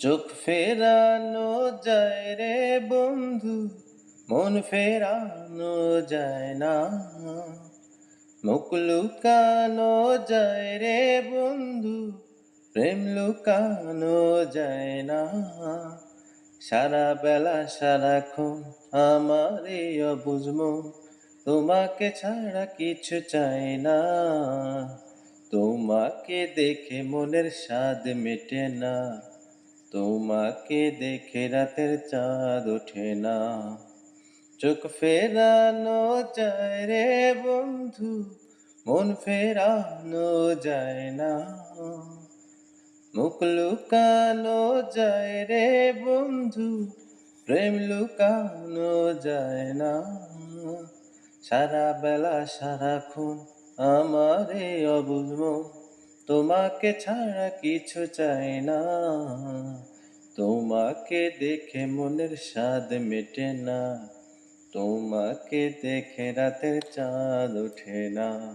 চোখ ফেরানো যায় রে বন্ধু, মন ফেরানো যায় না। মুখ লুকানো যায় রে বন্ধু, প্রেম লুকানো যায় না। সারা বেলা, সারাক্ষণ আমার এই তোমাকে ছাড়া কিছু চাই না। তোমাকে দেখে মনের স্বাদ মেটে না। তোমাকে দেখে রাতের চাঁদ ওঠে না। চোখ ফেরানো যায় রে বন্ধু, মন ফেরানো যায় না। মুখ লুকানো যায় রে বন্ধু, প্রেম লুকানো যায় না। সারা বেলা সারাক্ষণ আমার অবুঝ তোমাকে ছাড়া কিছু চাই না। তোমাকে দেখে মনের স্বাদ মেটে না। তোমাকে দেখে রাতের চাঁদ ওঠে না।